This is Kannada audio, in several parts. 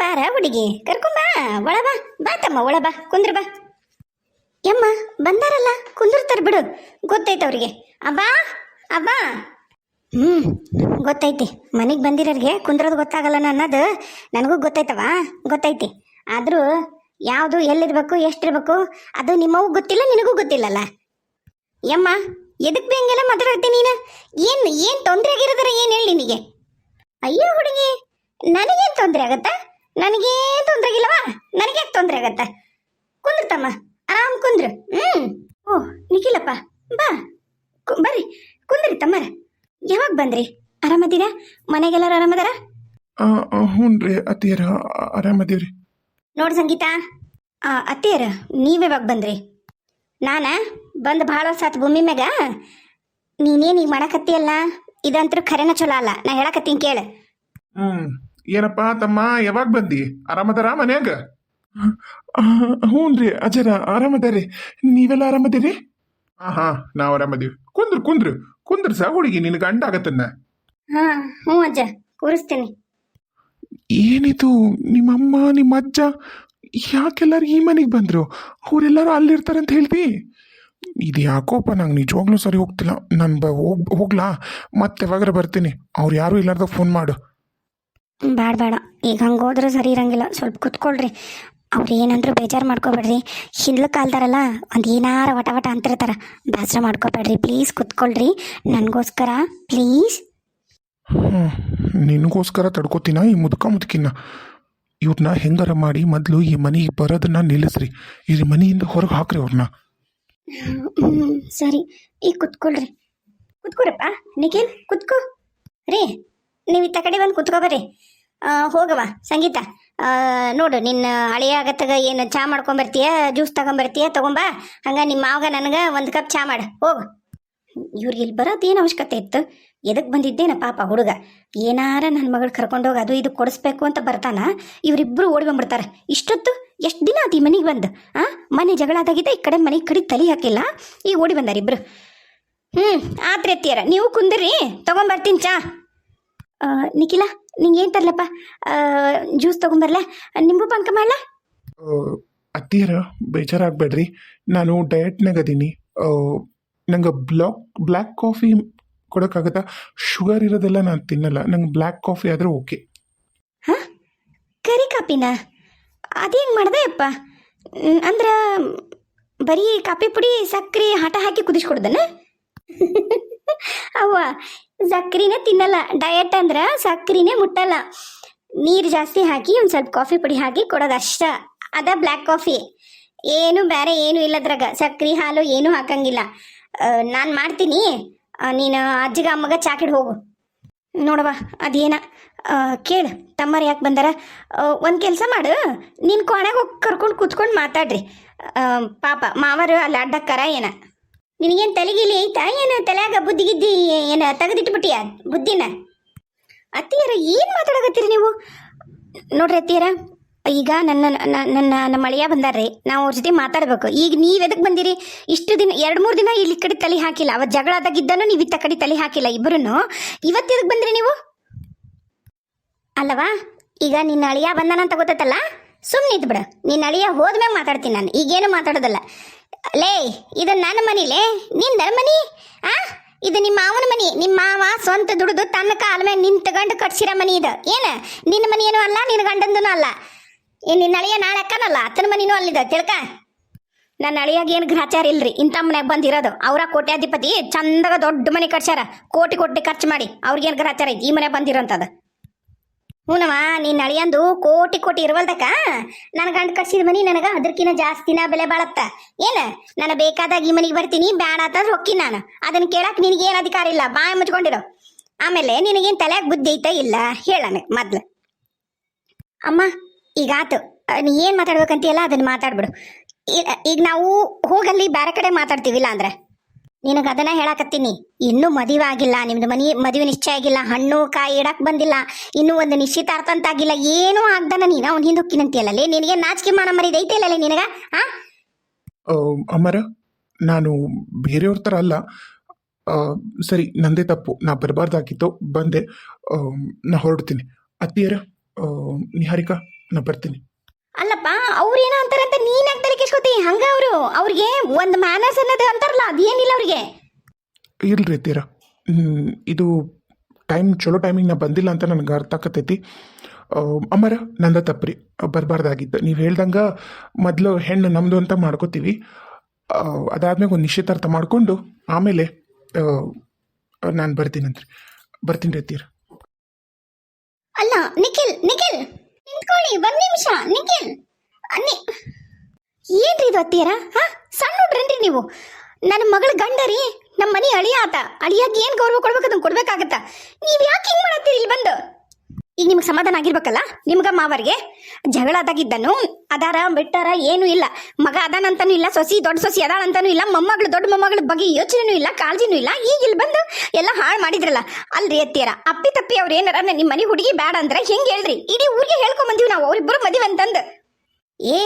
ಕರ್ಕೊಂಬಾರ ಹುಡುಗಿ ಕರ್ಕೊಂಬಾ ಒಳ ಬಾ. ಬಾ ತಮ್ಮ, ಒಳ ಬಾ. ಕುಂದ್ರ ಬಾ. ಯಮ್ಮ, ಬಂದಾರಲ್ಲ? ಕುಂದಿರ್ತಾರ ಬಿಡು. ಗೊತ್ತೈತೆ ಅವ್ರಿಗೆ. ಅಬ್ಬಾ ಅಬ್ಬಾ. ಹ್ಮ್, ಗೊತ್ತೈತಿ. ಮನೆಗೆ ಬಂದಿರೋರಿಗೆ ಕುಂದ್ರೋದು ಗೊತ್ತಾಗಲ್ಲ ಅನ್ನೋದು ನನಗೂ ಗೊತ್ತೈತವ? ಗೊತ್ತೈತಿ. ಆದರೂ ಯಾವುದು ಎಲ್ಲಿರ್ಬೇಕು, ಎಷ್ಟಿರಬೇಕು, ಅದು ನಿಮ್ಮವು ಗೊತ್ತಿಲ್ಲ, ನಿನಗೂ ಗೊತ್ತಿಲ್ಲಲ್ಲ? ಯಮ್ಮ, ಎದಕ್ ಬಿ ಹಂಗೆಲ್ಲ ನೀನು? ಏನು ಏನು ತೊಂದರೆ ಆಗಿರೋದ್ರ ಏನು ಹೇಳಿ ನಿನಗೆ? ಅಯ್ಯೋ ಹುಡುಗಿ, ನನಗೇನು ತೊಂದರೆ ಆಗತ್ತಾ? ನನಗೇನು ತೊಂದರೆ ಇಲ್ಲವಾ? ನನಗೆ ತೊಂದರೆ ಆಗತ್ತಾ? ಕುಂದ್ರತಮ್ಮ ಆರಾಮ್ ಕುಂದ್ರು. ಹ್ಮ್. ಓ ನಿಖಿಲಪ್ಪ ಬಾ. ಬರ್ರಿ. ಕುಂದ್ರಿ ತಮ್ಮರ. ಯಾವಾಗ ಬಂದ್ರಿ? ಆರಾಮದೀರಾ? ಮನೆಗೆಲ್ಲರೂ ಆರಾಮದಾರ? ಹ್ಞೂ ರೀ ಅತ್ತಿಯರ ಆರಾಮದೀವ್ರಿ. ನೋಡ್ ಸಂಗೀತ ಆ, ಅತ್ತಿಯರ ನೀವ್ಯಾವಾಗ ಬಂದ್ರಿ? ನಾನ? ಬಂದು ಭಾಳ ಸಾತ್ ಆತು ಭೂಮಿ ಮ್ಯಾಗ. ನೀನೇನು ಈಗ ಮಾಡಕತ್ತೀಯಲ್ಲ? ಇದಂತರೂ ಖರೇನ ಚಲೋ ಅಲ್ಲ. ನಾ ಹೇಳಕತ್ತೀನಿ ಕೇಳು. ಹ್ಮ್. ಏನಪ್ಪ ತಮ್ಮ ಯಾವಾಗ ಬಂದಿ? ಆರಾಮದಾರ ಮನ್ಯಾಗ? ಹ್ಞೂ ರೀ ಅಜರ ಆರಾಮದಾರಿ ನೀವೆಲ್ಲ ಆರಾಮದಿರಿ? ಹಾ ಹಾ ನಾವು ಆರಾಮದೀವಿ. ಕುಂದ್ರು ಕುಂದ್ರು. ಕುಂದ್ರ ಸಾ ಹುಡುಗಿ ನಿನ್ ಗಂಡ ಆಗತ್ತನ್ನ? ಹಾ ಹ್ಞೂ ಅಜ್ಜ ಕೂರಿಸ್ತೀನಿ. ಏನಿದು ನಿಮ್ಮಮ್ಮ ನಿಮ್ಮ ಅಜ್ಜ ಯಾಕೆಲ್ಲರೂ ಈ ಮನೆಗೆ ಬಂದರು? ಅವರೆಲ್ಲರೂ ಅಲ್ಲಿರ್ತಾರಂತ ಹೇಳ್ತಿ? ಇದು ಯಾಕೋಪ್ಪ ನಂಗೆ ನಿಜವಾಗ್ಲೂ ಸರಿ ಹೋಗ್ತಿಲ್ಲ. ನಾನು ಬ ಹೋಗ್ ಹೋಗ್ಲಾ? ಮತ್ತೆ ಯಾವಾಗಾರ ಬರ್ತೀನಿ. ಅವ್ರು ಯಾರು ಇಲ್ಲಾರ್ದಾಗ ಫೋನ್ ಮಾಡು. ಬೇಡ ಬೇಡ ಈಗ ಹಂಗೆ ಹೋದ್ರೆ ಸರಿ ಇರಂಗಿಲ್ಲ. ಸ್ವಲ್ಪ ಕುತ್ಕೊಳ್ರಿ. ಅವ್ರು ಏನಂದ್ರು ಬೇಜಾರು ಮಾಡ್ಕೋಬೇಡ್ರಿ. ಹಿಂದ್ಲ ಕಾಲ್ದಾರಲ್ಲ ಒಂದು ಏನಾರ ವಟ ವಟ ಅಂತಿರ್ತಾರೆ ಬೇಸರ ಮಾಡ್ಕೋಬೇಡ್ರಿ. ಪ್ಲೀಸ್ ಕುತ್ಕೊಳ್ರಿ. ನನಗೋಸ್ಕರ ಪ್ಲೀಸ್. ಹ್ಞೂ ನಿನಗೋಸ್ಕರ ತಡ್ಕೋತೀನ? ಈ ಮುದ್ಕ ಮುದುಕಿನ. ಇವ್ರನ್ನ ಹೆಂಗಾರ ಮಾಡಿ ಮೊದಲು ಈ ಮನೆಗೆ ಬರೋದನ್ನ ನಿಲ್ಲಿಸ್ರಿ. ಈ ಮನೆಯಿಂದ ಹೊರಗೆ ಹಾಕ್ರಿ ಅವ್ರನ್ನ ಹ್ಞೂ ಸರಿ. ಈಗ ಕುತ್ಕೊಳ್ರಿ. ಕುತ್ಕೊರಪ್ಪ ನಿಖಿಲ್ ಕುತ್ಕೋ. ರೀ ನೀವು ಇತ್ತ ಕಡೆ ಬಂದು ಕುತ್ಕೋ ಬರ್ರಿ ಆ, ಹೋಗವ್ವ ಸಂಗೀತ. ನೋಡು ನಿನ್ನ ಹಳೆಯ ಆಗತ್ತಾಗ ಏನು ಚಾ ಮಾಡ್ಕೊಂಬರ್ತೀಯ ಜ್ಯೂಸ್ ತಗೊಂಬರ್ತೀಯ ತಗೊಂಬ. ಹಂಗ ನಿಮ್ಮ ಮಾವಗ ನನಗೆ ಒಂದು ಕಪ್ ಚಾ ಮಾಡು ಹೋಗು. ಇವ್ರಿಗೆ ಇಲ್ಲಿ ಬರೋದು ಏನು ಅವಶ್ಯಕತೆ ಇತ್ತು? ಎದಕ್ಕೆ ಬಂದಿದ್ದೇನ ಪಾಪ ಹುಡುಗ? ಏನಾರ ನನ್ನ ಮಗಳು ಕರ್ಕೊಂಡೋಗಿ ಅದು ಇದು ಕೊಡಿಸ್ಬೇಕು ಅಂತ ಬರ್ತಾನ? ಇವರಿಬ್ಬರು ಓಡಿ ಬಂದ್ಬಿಡ್ತಾರೆ. ಇಷ್ಟೊತ್ತು ಎಷ್ಟು ದಿನ ಆತು ಈ ಮನೆಗೆ ಬಂದು? ಆ ಮನೆ ಜಗಳ ಆದಾಗಿದೆ ಈ ಕಡೆ ಮನೆ ಕಡೆ ತಲೆ ಹಾಕಿಲ್ಲ? ಈಗ ಓಡಿ ಬಂದಾರ ಇಬ್ರು. ಹ್ಞೂ ಆತ್ರಿ ಅತ್ತಿಯರ ನೀವು ಕುಂದಿರಿ ತಗೊಂಬರ್ತೀನಿ ಚಾ. ನಿಖಿಲ ನಿಂಗೆ ಏನು ತರ್ಲಪ್ಪ? ಜ್ಯೂಸ್ ತಗೊಂಡ್ಬರ್ಲ ನಿಂಬು ಪಾನ್ಕ ಮಾಡ್ಲ? ಅತ್ತಿಯರ ಬೇಜಾರಾಗಬೇಡ್ರಿ. ನಾನು ಡಯಟ್ನಾಗ ಅದೀನಿ. ನಂಗೆ ಬ್ಲಾಕ್ ಬ್ಲ್ಯಾಕ್ ಕಾಫಿ ಕೊಡೋಕ್ಕಾಗತ್ತಾ? ಶುಗರ್ ಇರೋದೆಲ್ಲ ನಾನು ತಿನ್ನಲ್ಲ. ನಂಗೆ ಬ್ಲ್ಯಾಕ್ ಕಾಫಿ ಆದರೆ ಓಕೆ ಹಾಂ? ಕರಿ ಕಾಪಿನ? ಅದೇನು ಮಾಡ್ದೆ ಅಪ್ಪ? ಅಂದ್ರೆ ಬರೀ ಕಾಪಿ ಪುಡಿ ಸಕ್ರೆ ಹಠ ಹಾಕಿ ಕುದಿಸ್ಕೊಡ್ದನ? ಅವ್ವ, ಸಕ್ರಿನೇ ತಿನ್ನಲ್ಲ. ಡಯಟ್ ಅಂದ್ರ ಸಕ್ರಿನೇ ಮುಟ್ಟಲ್ಲ. ನೀರು ಜಾಸ್ತಿ ಹಾಕಿ ಒಂದು ಸ್ವಲ್ಪ ಕಾಫಿ ಪುಡಿ ಹಾಕಿ ಕೊಡೋದು ಅಷ್ಟ ಅದ ಬ್ಲ್ಯಾಕ್ ಕಾಫಿ ಏನು ಬೇರೆ ಏನು ಇಲ್ಲದ್ರಾಗ ಸಕ್ರೆ ಹಾಲು ಏನು ಹಾಕಂಗಿಲ್ಲ. ನಾನು ಮಾಡ್ತೀನಿ. ನೀನು ಅಜ್ಜಿಗ ಅಮ್ಮಗ ಚಾಕಿಡ್ ಹೋಗು. ನೋಡವ ಅದೇನ? ಕೇಳು ತಮ್ಮರು ಯಾಕೆ ಬಂದಾರ? ಒಂದು ಕೆಲಸ ಮಾಡು. ನಿನ್ನ ಕೋಣಾಗ ಹೋಗಿ ಕರ್ಕೊಂಡು ಕೂತ್ಕೊಂಡು ಮಾತಾಡ್ರಿ. ಪಾಪ, ಮಾವರು ಅಲ್ಲಿ ಅಡ್ಡಕ್ಕಾರ ಏನ? ನಿನಗೇನು ತಲೆಗಿಲಿ ಐತಾ? ಏನು ತಲೆಯಾಗ ಬುದ್ಧಿಗಿದ್ದಿ ಏನು ತೆಗೆದಿಟ್ಬಿಟ್ಟಿಯ ಬುದ್ಧಿನ? ಅತ್ತಿಯರ ಏನು ಮಾತಾಡಕತ್ತೀರಿ ನೀವು? ನೋಡ್ರಿ ಅತ್ತಿಯರ, ಈಗ ನನ್ನ ನನ್ನ ನಮ್ಮ ಅಳಿಯ ಬಂದಾರ್ರಿ. ನಾವು ಅವ್ರ ಜೊತೆ ಮಾತಾಡಬೇಕು. ಈಗ ನೀವು ಎದಕ್ಕೆ ಬಂದಿರಿ? ಇಷ್ಟು ದಿನ, ಎರಡು ಮೂರು ದಿನ ಇಲ್ಲಿ ಕಡೆ ತಲೆ ಹಾಕಿಲ್ಲ. ಅವತ್ತು ಜಗಳ ಆದಾಗಿದ್ದಾನು ನೀವು ಇತ್ತ ಕಡೆ ತಲೆ ಹಾಕಿಲ್ಲ ಇಬ್ಬರೂ ಇವತ್ತು ಎದಕ್ಕೆ ಬಂದಿರಿ ನೀವು? ಅಲ್ಲವಾ? ಈಗ ನಿನ್ನ ಅಳಿಯ ಬಂದಾನಂತ ಗೊತ್ತತ್ತಲ್ಲ? ಸುಮ್ಮನೆ ಇದ್ಬಿಡು ನಿನ್ನ ಅಳಿಯ ಹೋದ್ಮ್ಯಾಗ ಮಾತಾಡ್ತೀನಿ ನಾನು. ಈಗೇನು ಮಾತಾಡೋದಲ್ಲ. ಲೇ, ಇದು ನನ್ನ ಮನಿಲೇ ನಿಂದ ಮನಿ? ಆ? ಇದು ನಿಮ್ಮ ಮಾವನ ಮನಿ. ನಿಮ್ಮ ಮಾವ ಸ್ವಂತ ದುಡಿದು ತನ್ನ ಕಾಲ ಮೇಲೆ ನಿಂತ್ಕೊಂಡು ಕಟ್ಸಿರೋ ಮನಿ ಇದು. ಏನ? ನಿನ್ನ ಮನಿ ಏನೂ ಅಲ್ಲ, ನಿನ್ನ ಗಂಡಂದೂ ಅಲ್ಲ. ನಿನ್ನ ಅಳಿಯ ನಾಳೆ ಅಕ್ಕನಲ್ಲ? ಅತ್ತನ ಮನಿನೂ ಅಲ್ಲಿದ, ತಿಳ್ಕ? ನನ್ನ ಅಳಿಯಾಗ ಏನು ಗ್ರಾಚಾರ ಇಲ್ರಿ? ಇಂಥ ಮನೆಗೆ ಬಂದಿರೋದು. ಅವರ ಕೋಟ್ಯಾಧಿಪತಿ ಚಂದಾಗ ದೊಡ್ಡ ಮನೆ ಕಟ್ಸ್ಯಾರ. ಕೋಟಿ ಕೋಟಿ ಖರ್ಚು ಮಾಡಿ ಅವ್ರಿಗೇನು ಗ್ರಾಚಾರ ಐತಿ? ಈ ಮನೆ ಬಂದಿರೋಂಥದ್ದು. ಹ್ಞೂನವ ನಿನ್ನ ಅಳಿಯಂದು ಕೋಟಿ ಕೋಟಿ ಇರುವಲ್ದಕ್ಕ? ನನ್ನ ಗಂಡ್ ಕಟ್ಸಿದ ಮನಿ ನನಗ ಅದಕ್ಕಿಂತ ಜಾಸ್ತಿನ ಬೆಲೆ ಬಾಳತ್ತ. ಏನು? ನಾನು ಬೇಕಾದಾಗ ಈ ಮನಿಗೆ ಬರ್ತೀನಿ, ಬ್ಯಾಡ ಅಂತಂದ್ರೆ ಹೊಕ್ಕಿ ನಾನು. ಅದನ್ನ ಕೇಳಕ್ ನಿನಗೇನು ಅಧಿಕಾರ ಇಲ್ಲ ಬಾಯಿ ಮುಚ್ಕೊಂಡಿರೋ. ಆಮೇಲೆ ನಿನಗೇನು ತಲೆಯಾಗ ಬುದ್ಧಿ ಐತ ಇಲ್ಲ? ಹೇಳ ನನಗೆ ಮೊದ್ಲು. ಅಮ್ಮ, ಈಗ ಆತು. ನೀ ಏನು ಮಾತಾಡ್ಬೇಕಂತೀಯಲ್ಲ ಅದನ್ನ ಮಾತಾಡ್ಬಿಡು. ಈಗ ನಾವು ಹೋಗಲ್ಲಿ ಬೇರೆ ಕಡೆ ಮಾತಾಡ್ತೀವಿಲ್ಲ ಅಂದ್ರೆ? ನಿನಗೆ ಅದನ್ನ ಹೇಳಕತ್ತೀನಿ. ಇನ್ನೂ ಮದುವೆ ಆಗಿಲ್ಲ ನಿಮ್ದು ಮನಿ ಮದುವೆ ನಿಶ್ಚಯ ಆಗಿಲ್ಲ ಹಣ್ಣು ಕಾಯಿ ಇಡಕ್ ಬಂದಿಲ್ಲ ಇನ್ನೂ ಒಂದು ನಿಶ್ಚಿತಾರ್ಥ ಅಂತ ಆಗಿಲ್ಲ ಏನೂ ಆಗ್ದನ ನೀನು? ಅವ್ನ ಹಿಂದೆ ಹೊಕ್ಕಿನಂತೀಯಲ್ಲ ನಿನಗೆ ನಾಚಿಕೆ ಮಾಡ ಮರಿದ ಇಲ್ಲ ನಿನಗ? ಆ? ಅಮ್ಮರ ನಾನು ಬೇರೆಯವ್ರ ಥರ ಅಲ್ಲ. ಆ, ಸರಿ ನಂದೇ ತಪ್ಪು. ನಾ ಬರಬಾರ್ದಾಗಿತ್ತು. ಬಂದೆ. ಆ, ನಾ ಹೊರಡ್ತೀನಿ. ಅತ್ತಿಯರ ಆ, ನಿಹಾರಿಕಾ ನಾ ಬರ್ತೀನಿ. ಅಲ್ಲಪ್ಪ ಅವ್ರು ಏನ ಅಂತಾರಂತ ನೀನ್ ತಲೆ ಹಂಗ ಅವರು ಅವ್ರಿಗೆ ಒಂದು ಮ್ಯಾನರ್ಸ್ ಅನ್ನೋದು ಅಂತಾರಲ್ಲ ಅದೇನಿಲ್ಲ ಅವ್ರಿಗೆ. ಇಲ್ರಿ ತೀರ. ಇದು ಟೈಮ್ ಚಲೋ ಟೈಮಿಗೆ ನಾ ಬಂದಿಲ್ಲ ಅಂತ ನನಗೆ ಅರ್ಥ ಆಕತೈತಿ ಅಮರ ಅಮ್ಮರ ನಂದ ತಪ್ಪ್ರಿ. ಬರಬಾರ್ದಾಗಿತ್ತು. ನೀವು ಹೇಳ್ದಂಗೆ ಮೊದಲು ಹೆಣ್ಣು ನಮ್ಮದು ಅಂತ ಮಾಡ್ಕೋತೀವಿ. ಅದಾದ್ಮೇಲೆ ಒಂದು ನಿಶ್ಚಿತಾರ್ಥ ಮಾಡಿಕೊಂಡು ಆಮೇಲೆ ನಾನು ಬರ್ತೀನಂತ್ರಿ ಬರ್ತೀನಿ ರೀ ತೀರ. ಅಲ್ಲ ನಿಖಿಲ್ ನಿಖಿಲ್ ನಿಂತ್ಕೊಳ್ಳಿ ಒಂದು ನಿಮಿಷ ನಿಖಿಲ್. ಏನ್ರಿ ಇದು ಹಾ, ಸಣ್ಣ ಹುಡ್ರನ್ರಿ ನೀವು. ನನ್ನ ಮಗಳ ಗಂಡ ರೀ ನಮ್ಮ ಮನೆ ಅಳಿಯ ಆತ. ಅಳಿಯಾಗಿ ಏನ್ ಗೌರವ ಕೊಡ್ಬೇಕು ಅದನ್ನ ಕೊಡ್ಬೇಕಾಗತ್ತ. ನೀವ್ ಯಾಕೆ ಹಿಂಗ್ ಮಾಡತ್ತೀರಿ ಇಲ್ಲಿ ಬಂದು? ಈಗ ನಿಮ್ಗೆ ಸಮಾಧಾನ ಆಗಿರ್ಬೇಕಲ್ಲ? ನಿಮ್ಗ ಮಾವರಿಗೆ? ಜಗಳ ಅದಾಗಿದ್ದನು ಅದಾರ, ಬಿಟ್ಟಾರ, ಏನೂ ಇಲ್ಲ. ಮಗ ಅದಾನಂತನೂ ಇಲ್ಲ, ಸೊಸಿ, ದೊಡ್ಡ ಸೊಸಿ ಅದಾಳಂತಾನೂ ಇಲ್ಲ, ಮೊಮ್ಮಗಳು, ದೊಡ್ಡ ಮೊಮ್ಮಗಳ ಬಗ್ಗೆ ಯೋಚನೆನೂ ಇಲ್ಲ, ಕಾಳಜಿನೂ ಇಲ್ಲ. ಈಗ ಇಲ್ಲಿ ಬಂದು ಎಲ್ಲ ಹಾಳು ಮಾಡಿದ್ರಲ್ಲ. ಅಲ್ರಿ ಎತ್ತೀರ ಅಪ್ಪಿ ತಪ್ಪಿ ಅವ್ರು ಏನಾರ ನಿಮ್ಮ ಮನೆ ಹುಡುಗಿ ಬೇಡ ಅಂದ್ರೆ ಹೆಂಗ್ ಹೇಳ್ರಿ? ಇಡೀ ಊರಿಗೆ ಹೇಳ್ಕೊಂಡ್ ಬಂದೀವಿ ನಾವು ಅವ್ರಿಬ್ಬರು ಮದುವೆ ಅಂತಂದು. ಏ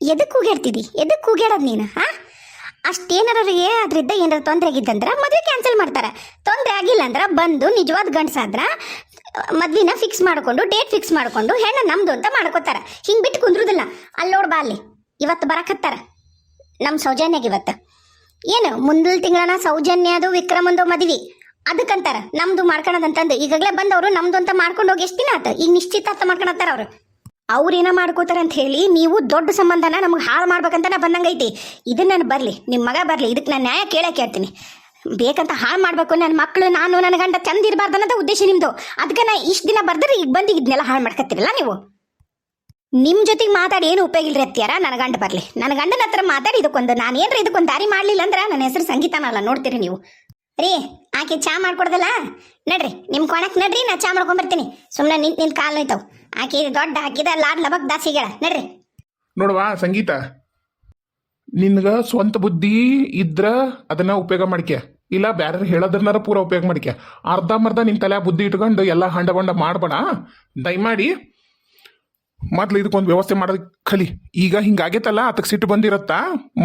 ಏ, ಕೂಗ್ಯಾಡ್ತಿದ್ದಿ ಎದಕ್ಕೆ ಕೂಗ್ಯಾಡೋದು ನೀನು ಹಾ? ಅಷ್ಟೇನಾರೇ ಅದ್ರಿಂದ ಏನಾರು ತೊಂದರೆ ಆಗಿದ್ದಂದ್ರೆ ಮದುವೆ ಕ್ಯಾನ್ಸಲ್ ಮಾಡ್ತಾರೆ. ತೊಂದರೆ ಆಗಿಲ್ಲ ಅಂದ್ರೆ ಬಂದು ನಿಜವಾದ ಗಂಡಸಾದ್ರೆ ಮದ್ವಿನ ಫಿಕ್ಸ್ ಮಾಡಿಕೊಂಡು ಡೇಟ್ ಫಿಕ್ಸ್ ಮಾಡಿಕೊಂಡು ಹೆಣ್ಣು ನಮ್ಮದು ಅಂತ ಮಾಡ್ಕೋತಾರೆ. ಹಿಂಗೆ ಬಿಟ್ಟು ಕುಂದ್ರುದಿಲ್ಲ. ಅಲ್ಲಿ ನೋಡ್ ಬಾ ಅಲ್ಲಿ. ಇವತ್ತು ಬರಕತ್ತಾರ ನಮ್ಮ ಸೌಜನ್ಯಾಗ ಇವತ್ತು. ಏನು ಮುಂದಿನ ತಿಂಗಳನ ಸೌಜನ್ಯ ಅದು ವಿಕ್ರಮಂದು ಮದ್ವಿ. ಅದಕ್ಕಂತಾರ. ನಮ್ದು ಮಾಡ್ಕೊಳದಂತಂದು ಈಗಾಗಲೇ ಬಂದವರು ನಮ್ದು ಅಂತ ಮಾಡ್ಕೊಂಡು ಹೋಗಿ ಎಷ್ಟು ದಿನ ಆಯ್ತು ಈಗ ನಿಶ್ಚಿತಾರ್ಥ ಮಾಡ್ಕೊಳತ್ತಾರ ಅವ್ರು. ಅವ್ರೇನ ಮಾಡ್ಕೋತಾರ ಅಂತ ಹೇಳಿ ನೀವು ದೊಡ್ಡ ಸಂಬಂಧನ ನಮ್ಗೆ ಹಾಳು ಮಾಡ್ಬೇಕಂತ ನಾ ಬಂದಂಗೈತಿ. ಇದನ್ನ ನಾನು ಬರಲಿ ನಿಮ್ಮ ಮಗ ಬರಲಿ ಇದಕ್ಕೆ ನಾನು ನ್ಯಾಯ ಕೇಳಕ್ಕೆ ಕೇಳ್ತೀನಿ. ಬೇಕಂತ ಹಾಳು ಮಾಡಬೇಕು ನನ್ನ ಮಕ್ಕಳು ನಾನು ನನ್ನ ಗಂಡ ಚಂದ ಇರಬಾರ್ದು ಅನ್ನೋದು ಉದ್ದೇಶ ನಿಮ್ಮದು ಅದಕ್ಕೆ ನಾ ಇಷ್ಟು ದಿನ ಬರ್ದ್ರೆ ಈಗ ಬಂದು ಇದನ್ನೆಲ್ಲ ಹಾಳು ಮಾಡ್ಕತ್ತಿರಲ್ಲ ನೀವು? ನಿಮ್ಮ ಜೊತೆಗೆ ಮಾತಾಡಿ ಏನು ಉಪಯೋಗ ಇಲ್ರಿ ಅತ್ತಿಯಾರ? ನನ್ನ ಗಂಡ ಬರಲಿ. ನನ್ನ ಗಂಡನ ಹತ್ರ ಮಾತಾಡಿ ಇದಕ್ಕೊಂದು, ನಾನು ಏನ್ರ ಇದಕ್ಕೊಂದು ದಾರಿ ಮಾಡಲಿಲ್ಲ ಅಂದ್ರೆ ನನ್ನ ಹೆಸರು ಸಂಗೀತನಲ್ಲ ನೋಡ್ತೀರಿ ನೀವು. ರೀ, ಆಕೆ ಚಾ ಮಾಡ್ಕೊಡ್ದಲ್ಲ? ನಡ್ರಿ ನಿಮ್ಮ ಕೊಣಕ್ ನಡ್ರಿ, ನಾ ಚಾ ಮಾಡ್ಕೊಂಡ್ಬರ್ತೀನಿ ಸುಮ್ಮನೆ ನಿಂತ ನಿಂತು ಕಾಲು ನೋಯ್ತಾವ್. ಆಕೆ ದೊಡ್ಡ ಹಾಕಿದ, ಲಾಡ್ ಲಬಕ್ ದಾಸಿಗಳ ನಡ್ರಿ. ನೋಡುವ, ಸಂಗೀತ. ನಿನ್ಗ ಸ್ವಂತ ಬುದ್ಧಿ ಇದ್ರ ಅದನ್ನ ಉಪಯೋಗ ಮಾಡ್ಕೆ ಇಲ್ಲ ಬ್ಯಾರ ಹೇಳೋದ್ರನ್ನಾರ ಪೂರ ಉಪಯೋಗ ಮಾಡ್ಕೆ ಅರ್ಧಂಬರ್ಧ ನಿನ್ ತಲೆ ಬುದ್ಧಿ ಇಟ್ಕೊಂಡು ಎಲ್ಲ ಹಂಡ ಬಂಡ ಮಾಡ್ಬೇಡ ದಯಮಾಡಿ. ಮೊದ್ಲು ಇದಕ್ಕೊಂದು ವ್ಯವಸ್ಥೆ ಮಾಡೋದ್ ಕಲಿ. ಈಗ ಹಿಂಗಾಗೈತಲ್ಲ ಅದಕ್ಕೆ ಸಿಟ್ಟು ಬಂದಿರತ್ತಾ?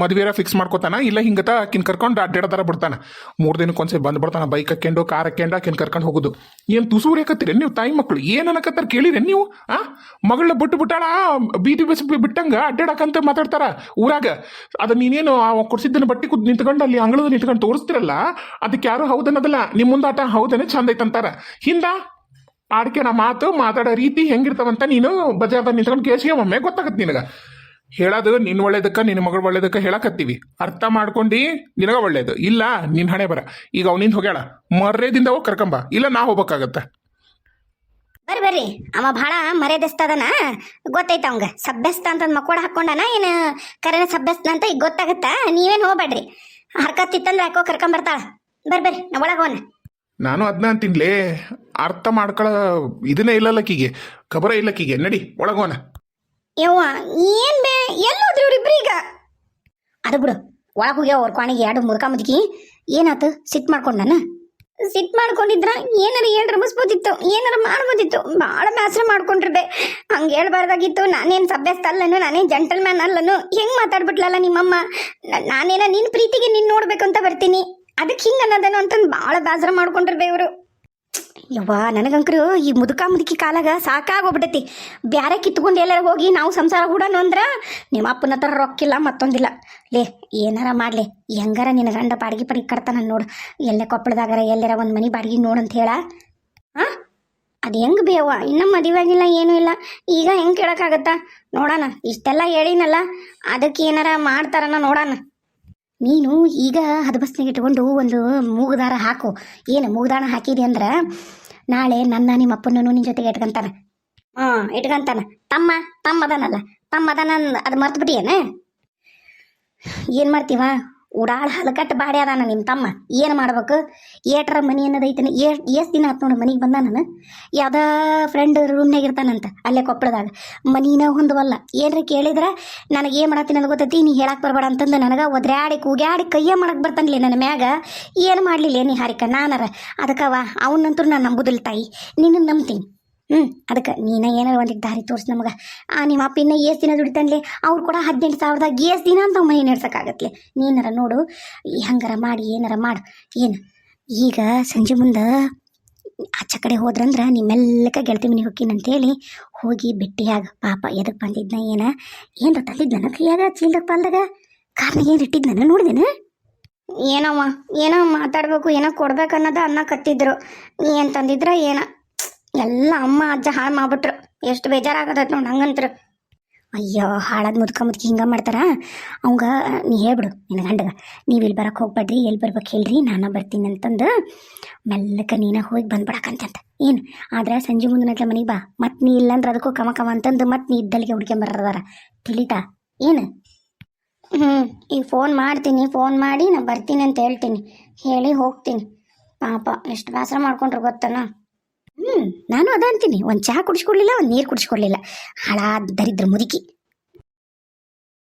ಮದುವೆರ ಫಿಕ್ಸ್ ಮಾಡ್ಕೋತಾನ, ಇಲ್ಲ ಹಿಂಗತ ಕಿನ್ ಕರ್ಕೊಂಡು ಅಡ್ಡಾಡದಾರ ಬಿಡ್ತಾನ. ಮೂರು ದಿನಕ್ಕೆ ಬಂದು ಬಿಡ್ತಾನ, ಬೈಕ್ ಹಾಕ್ಯಂಡು ಕಾರ್ ಹಾಕ್ಕೊಂಡು ಕಿನ್ ಕರ್ಕೊಂಡು ಹೋಗುದು. ಏನು ತುಸೂರ್ ಹಾಕತ್ತೀರಿ ನೀವು ತಾಯಿ ಮಕ್ಕಳು ಏನ್ ಅನ್ನಕತ್ತಾರ ಕೇಳಿರಿ ನೀವು? ಆ? ಮಗಳ ಬಿಟ್ಟು ಬಿಟ್ಟಾಳ ಬೀದಿ ಬಸ್ ಬಿಟ್ಟಂಗ ಅಡ್ಡಾಡಕಂತ ಮಾತಾಡ್ತಾರ ಊರಾಗ. ಅದು ನೀನೇನು ಕೊಡ್ಸಿದ್ದನ್ನ ಬಟ್ಟೆ ಕುದ್ ನಿಂತ್ಕೊಂಡು ಅಲ್ಲಿ ಅಂಗಳದ ನಿಂತ್ಕೊಂಡು ತೋರಿಸ್ತಿರಲ್ಲ? ಅದಕ್ಕೆ ಯಾರು ಹೌದನ್ನೋದಲ್ಲ ನಿಮ್ಮ ಮುಂದಾಟ ಹೌದನೆ ಚಂದ ಐತಂತಾರ ಹಿಂದ? ಆಡ್ಕೆ ನಾ ಮಾತು, ಮಾತಾಡೋ ರೀತಿ ಹೆಂಗಿರ್ತಾವಂತ ನೀನು ಬಜಾರ್ದಾಗ ನಿಂತ್ಕೊಂಡು ಕೇಸಿಗೆ ಒಮ್ಮೆ ಗೊತ್ತಾಗತ್ತೆ ನಿನಗ. ಹೇಳೋದು ನಿನ್ನ ಒಳ್ಳೇದಕ್ಕೆ ನಿನ್ನ ಮಗಳು ಒಳ್ಳೇದಕ್ಕೆ ಹೇಳಕತ್ತೀವಿ. ಅರ್ಥ ಮಾಡ್ಕೊಂಡು, ನಿನಗ ಒಳ್ಳೇದು. ಇಲ್ಲ ನಿನ್ನ ಹಣೆ ಬರ. ಈಗ ಅವನಿಂದ ಹೋಗ್ಯಾಳ. ಮರ್ರೇದಿಂದ ಹೋಗಿ ಕರ್ಕೊಂಬ. ಇಲ್ಲ, ನಾ ಹೋಗ್ಬೇಕಾಗತ್ತೆ. ಬರ್ರಿ ಬರ್ರಿ. ಅವ ಭಾಳ ಮರ್ಯಾದಸ್ತದನ. ಗೊತ್ತೈತ ಅವಂಗ. ಸಭ್ಯಸ್ತ ಅಂತ ಮಕ್ಕೋಡ ಹಾಕೊಂಡನ ಏನು ಕರೆನ ಸಭ್ಯಸ್ತ ಅಂತ ಈಗ ಗೊತ್ತಾಗತ್ತ? ನೀವೇನು ಹೋಗ್ಬೇಡ್ರಿ. ಹರ್ಕತ್ತಿತ್ತಂದ್ರೆ ಯಾಕೋ ಕರ್ಕೊಂಬರ್ತಾಳ. ಬರ್ರಿ ಬರ್ರಿ. ನಾ ಒಳಗೆ ಹೋನ ನಾನು ಅದನ್ನ ಅಂತಿನ್ಲೇ, ಅರ್ಥ ಮಾಡ್ಕೊಳ್ಳೋ ಇದನ್ನೇ ಇಲ್ಲಲ್ಲಕ್ಕಿಗೆ ಖಬರ ಇಲ್ಲಕ್ಕಿಗೆ ನಡಿ ಒಳಗೋನ ಯವ್ವ, ಏನ್ ಬೇ, ಎಲ್ಲೋದ್ರಿ ಈಗ ಅದು ಬಿಡು, ಒಳಗೆ ಹೋಗ್ಯಾವ ಅವ್ರ ಕ್ವಾಣಿಗೆ ಎರಡು ಮುದುಕ ಮುದುಕಿ. ಏನಾತು? ಸಿಟ್ ನಾನು ಸಿಟ್ ಮಾಡ್ಕೊಂಡಿದ್ರ ಏನಾರ ಏನ್ ರಮಿಸ್ಬೋದಿತ್ತು ಏನಾರ ಮಾಡ್ಬೋದಿತ್ತು. ಭಾಳ ಬೇಸರ ಮಾಡ್ಕೊಂಡಿರ್ಬೆ ಹಂಗೆ ಹೇಳ್ಬಾರ್ದಾಗಿತ್ತು. ನಾನೇನು ಸಭ್ಯಸ್ತ ಅಲ್ಲನು, ನಾನೇನು ಜಂಟಲ್ ಮ್ಯಾನ್ ಅಲ್ಲನು, ಹೆಂಗ್ ಮಾತಾಡ್ಬಿಟ್ಲಲ್ಲ ನಿಮ್ಮಮ್ಮ? ನಾನೇನ ನಿನ್ ಪ್ರೀತಿಗೆ ನಿನ್ನ ನೋಡ್ಬೇಕು ಅಂತ ಬರ್ತೀನಿ. ಅದಕ್ಕೆ ಹಿಂಗೆ ಅನ್ನೋದೇನು ಅಂತಂದು ಭಾಳ ಬೇಸರ ಮಾಡ್ಕೊಂಡಿರ್ಬೆ ಇವರು ಯವ್ವ ನನಗಂಕರು ಈ ಮುದುಕ ಮುದುಕಿ ಕಾಲಾಗ ಸಾಕಾಗೋಗ್ಬಿಟ್ಟೈತಿ ಬ್ಯಾರೆ ಕಿತ್ಕೊಂಡು ಎಲ್ಲಾರ ಹೋಗಿ ನಾವು ಸಂಸಾರ ಹೂಡೋಣ ಅಂದ್ರೆ ನಿಮ್ಮ ಅಪ್ಪನ ಹತ್ರ ರೊಕ್ಕಿಲ್ಲ, ಮತ್ತೊಂದಿಲ್ಲ. ಲೇ, ಏನಾರ ಮಾಡ್ಲಿ ಹೆಂಗಾರ ನಿನ್ನ ಗಂಡ ಬಾಡಿಗೆ ಪಡಿಗೆ ಕಟ್ತಾನ ನೋಡು. ಎಲ್ಲೇ ಕೊಪ್ಪಳದಾಗಾರ, ಎಲ್ಲರ ಒಂದು ಮನೆ ಬಾಡಿಗೆ ನೋಡಂತ ಹೇಳ. ಅದು ಹೆಂಗ್ ಬೇವ ಇನ್ನೂ ಮದುವೆಗಿಲ್ಲ ಏನೂ ಇಲ್ಲ. ಈಗ ಹೆಂಗ್ ಕೇಳೋಕ್ಕಾಗತ್ತಾ? ನೋಡೋಣ ಇಷ್ಟೆಲ್ಲ ಹೇಳಿನಲ್ಲ, ಅದಕ್ಕೆ ಏನಾರ ಮಾಡ್ತಾರನ ನೋಡೋಣ ನೀನು ಈಗ ಹದಬಸ್ನಾಗ ಇಟ್ಕೊಂಡು ಒಂದು ಮೂಗುದಾರ ಹಾಕು. ಏನು ಮೂಗುದಾರ ಹಾಕಿದಿ ಅಂದ್ರೆ ನಾಳೆ ನನ್ನ ನಿಮ್ಮ ಅಪ್ಪನೂ ನಿನ್ನ ಜೊತೆಗೆ ಇಟ್ಕೊಂತಾನೆ ಹಾಂ ಇಟ್ಕೊಂತಾನೆ ತಮ್ಮ ತಮ್ಮ ತಮ್ಮದನ ಅದು ಮರ್ತು ಬಿಟ್ಟಿಯೇನ ಏನು ಮಾಡ್ತೀವ? ಉಡಾಳ ಹಲಕಟ್ಟು ಬಾಡಿ ನಾನು ನಿಮ್ಮ ತಮ್ಮ. ಏನು ಮಾಡ್ಬೇಕು? ಏಟ್ರ ಮನಿ ಅನ್ನೋದೈತನ ಏ ಎಷ್ಟು ದಿನ ಆತು ನೋಡಿ ಮನೆಗೆ ಬಂದ ನಾನು? ಯಾವುದೋ ಫ್ರೆಂಡ್ ರೂಮ್ನಾಗ ಇರ್ತಾನಂತ, ಅಲ್ಲೇ ಕೊಪ್ಪಳದಾಗ. ಮನೀನ ಹೊಂದವಲ್ಲ. ಏನ್ರ ಕೇಳಿದ್ರೆ? ನನಗೆ ಏನು ಮಾಡತ್ತೀನಿ ನನಗೆ ಗೊತ್ತೈತಿ? ನೀ ಹೇಳಕ್ಕೆ ಬರಬೇಡ ಅಂತಂದು ನನಗೆ. ಒದ್ರಾಡಿ ಕೂಗ್ಯಾಡಿ ಕೈಯ್ಯ ಮಾಡಕ್ಕೆ ಬರ್ತಾನಲಿ ನನ್ನ ಮ್ಯಾಗ. ಏನು ಮಾಡಲಿಲ್ಲ ನೀ ಹಾರಿಕ? ನಾನಾರ. ಅದಕ್ಕವ ಅವನಂತೂ ನಾನು ನಂಬುದಿಲ್ಲ ತಾಯಿ. ನಿನ್ನ ನಂಬ್ತೀನಿ. ಹ್ಞೂ ಅದಕ್ಕೆ ನೀನ ಏನಾರ ಒಂದಕ್ಕೆ ದಾರಿ ತೋರಿಸಿ ನಮಗೆ. ಆ, ನಿಮ್ಮ ಅಪ್ಪ ಇನ್ನ ಎಷ್ಟು ದಿನ ದುಡಿತಾನ್ಲಿ? ಅವ್ರು ಕೂಡ ಹದಿನೆಂಟು ಸಾವಿರದಾಗ ಎಷ್ಟು ದಿನ ಅಂತ ಮನೆ ನಡ್ಸೋಕ್ಕಾಗತ್ಲೆ. ನೀನಾರ ನೋಡು ಹಂಗಾರ ಮಾಡಿ, ಏನಾರ ಮಾಡು. ಏನು? ಈಗ ಸಂಜೆ ಮುಂದೆ ಆಚೆ ಕಡೆ ಹೋದ್ರಂದ್ರೆ ನಿಮ್ಮೆಲ್ಲಕ ಗೆಳತಿ ಮನೆಗೆ ಹೋಗ್ತೀನಿ ಅಂತೇಳಿ ಹೋಗಿ ಭೇಟಿಯಾಗ ಪಾಪ ಎದಕ್ಕೆ ಬಂದಿದ್ನ ಏನ? ಏನ್ರ ತಂದಿದ್ನ ಕೈಯಾಗ ಚೀಲ್ದಾಗ ಪಾಲ್ದಾಗ? ಕಾರ್ನಾಗ ಏನು ಇಟ್ಟಿದ್ನ ನೋಡಿದೇನ? ಏನವ್ವ ಏನೋ ಮಾತಾಡಬೇಕು, ಏನೋ ಕೊಡ್ಬೇಕು ಅನ್ನೋದ ಅನ್ನ ಕತ್ತಿದ್ರು ಏನು ತಂದಿದ್ರ, ಏನ? ಎಲ್ಲ ಅಮ್ಮ ಅಜ್ಜ ಹಾಳು ಮಾಡ್ಬಿಟ್ರು. ಎಷ್ಟು ಬೇಜಾರಾಗತೈತೆ ನೋಡಿ ಹಂಗಂತ್ರ. ಅಯ್ಯೋ, ಹಾಳಾದ ಮುದ್ಕ ಮುದ್ಕಿ ಹಿಂಗೆ ಮಾಡ್ತಾರ? ಅವಂಗ, ನೀ ಹೇಳ್ಬಿಡು, ನಿನ್ನ ಗಂಡಗ. ನೀವು ಇಲ್ಲಿ ಬರಕ್ಕೆ ಹೋಗ್ಬೇಡ್ರಿ ಎಲ್ಲಿ ಬರ್ಬೇಕು ಹೇಳ್ರಿ, ನಾನು ಬರ್ತೀನಿ ಅಂತಂದು ಮೆಲ್ಲಕ ನೀನು ಹೋಗಿ ಬಂದ್ಬಿಡಕಂತಂತ ಏನು? ಆದ್ರೆ ಸಂಜೆ ಮುಂದಿನ ಮನೆಗೆ ಬಾ. ಮತ್ತು ನೀ ಇಲ್ಲಂದ್ರೆ ಅದಕ್ಕೂ ಕಮ ಕಮ ಅಂತಂದು ಮತ್ತು ನೀ ಇದ್ದಲ್ಲಿಗೆ ಹುಡ್ಕೊಂಬರ್ದಾರ ತಿಳಿತಾ? ಏನು? ಹ್ಞೂ ಈಗ ಫೋನ್ ಮಾಡ್ತೀನಿ, ಫೋನ್ ಮಾಡಿ ನಾ ಬರ್ತೀನಿ ಅಂತ ಹೇಳ್ತೀನಿ. ಹೇಳಿ ಹೋಗ್ತೀನಿ. ಪಾಪ, ಎಷ್ಟು ಬೇಸರ ಮಾಡ್ಕೊಂಡ್ರು ಗೊತ್ತನ? ಹ್ಞೂ ನಾನು ಅದ ಅಂತೀನಿ. ಒಂದು ಚಹಾ ಕುಡಿಸ್ಕೊಡ್ಲಿಲ್ಲ ಒಂದು ನೀರು ಕುಡಿಸ್ಕೊಡ್ಲಿಲ್ಲ. ಹಾಳಾದ ದರಿದ್ರ ಮುದುಕಿ.